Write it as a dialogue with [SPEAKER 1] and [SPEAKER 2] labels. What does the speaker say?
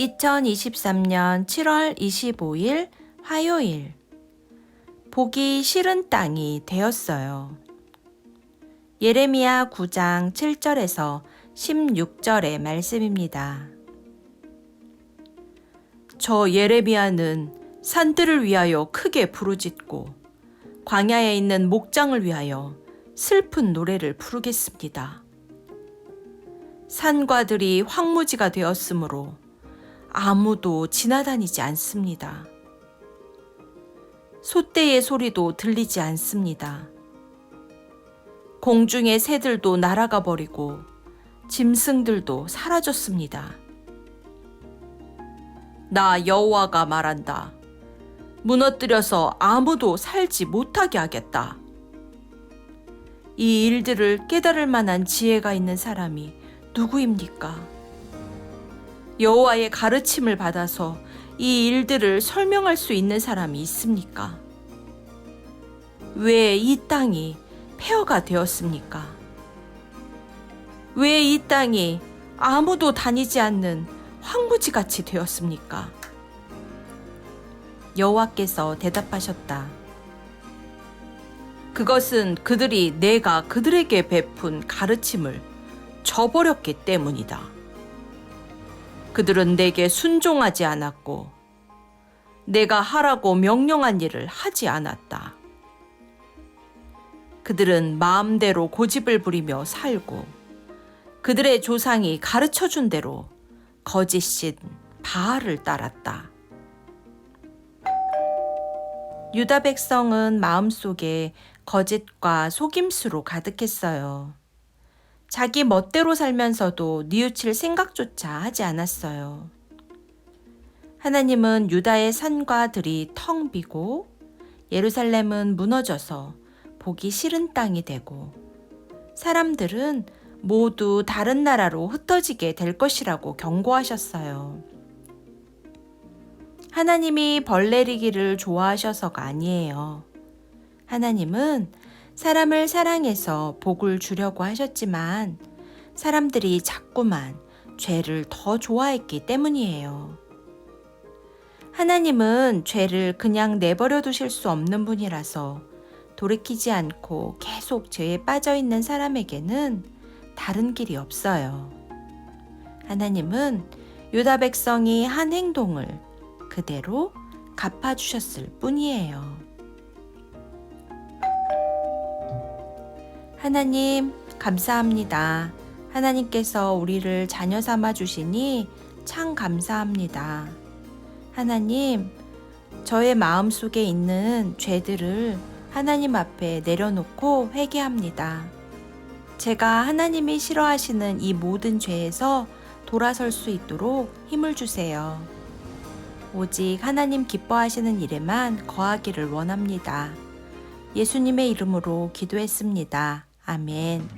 [SPEAKER 1] 2023년 7월 25일 화요일 보기 싫은 땅이 되었어요. 예레미야 9장 7절에서 16절의 말씀입니다. 저 예레미야는 산들을 위하여 크게 부르짖고 광야에 있는 목장을 위하여 슬픈 노래를 부르겠습니다. 산과들이 황무지가 되었으므로 아무도 지나다니지 않습니다. 소떼의 소리도 들리지 않습니다. 공중의 새들도 날아가 버리고 짐승들도 사라졌습니다. 나 여호와가 말한다. 무너뜨려서 아무도 살지 못하게 하겠다. 이 일들을 깨달을 만한 지혜가 있는 사람이 누구입니까? 여호와의 가르침을 받아서 이 일들을 설명할 수 있는 사람이 있습니까? 왜 이 땅이 폐허가 되었습니까? 왜 이 땅이 아무도 다니지 않는 황무지 같이 되었습니까? 여호와께서 대답하셨다. 그것은 그들이 내가 그들에게 베푼 가르침을 저버렸기 때문이다. 그들은 내게 순종하지 않았고 내가 하라고 명령한 일을 하지 않았다. 그들은 마음대로 고집을 부리며 살고 그들의 조상이 가르쳐 준 대로 거짓신 바알을 따랐다. 유다 백성은 마음속에 거짓과 속임수로 가득했어요. 자기 멋대로 살면서도 뉘우칠 생각조차 하지 않았어요. 하나님은 유다의 산과 들이 텅 비고 예루살렘은 무너져서 보기 싫은 땅이 되고 사람들은 모두 다른 나라로 흩어지게 될 것이라고 경고하셨어요. 하나님이 벌 내리기를 좋아하셔서가 아니에요. 하나님은 사람을 사랑해서 복을 주려고 하셨지만 사람들이 자꾸만 죄를 더 좋아했기 때문이에요. 하나님은 죄를 그냥 내버려 두실 수 없는 분이라서 돌이키지 않고 계속 죄에 빠져 있는 사람에게는 다른 길이 없어요. 하나님은 유다 백성이 한 행동을 그대로 갚아주셨을 뿐이에요. 하나님, 감사합니다. 하나님께서 우리를 자녀 삼아 주시니 참 감사합니다. 하나님, 저의 마음 속에 있는 죄들을 하나님 앞에 내려놓고 회개합니다. 제가 하나님이 싫어하시는 이 모든 죄에서 돌아설 수 있도록 힘을 주세요. 오직 하나님 기뻐하시는 일에만 거하기를 원합니다. 예수님의 이름으로 기도했습니다. 아멘.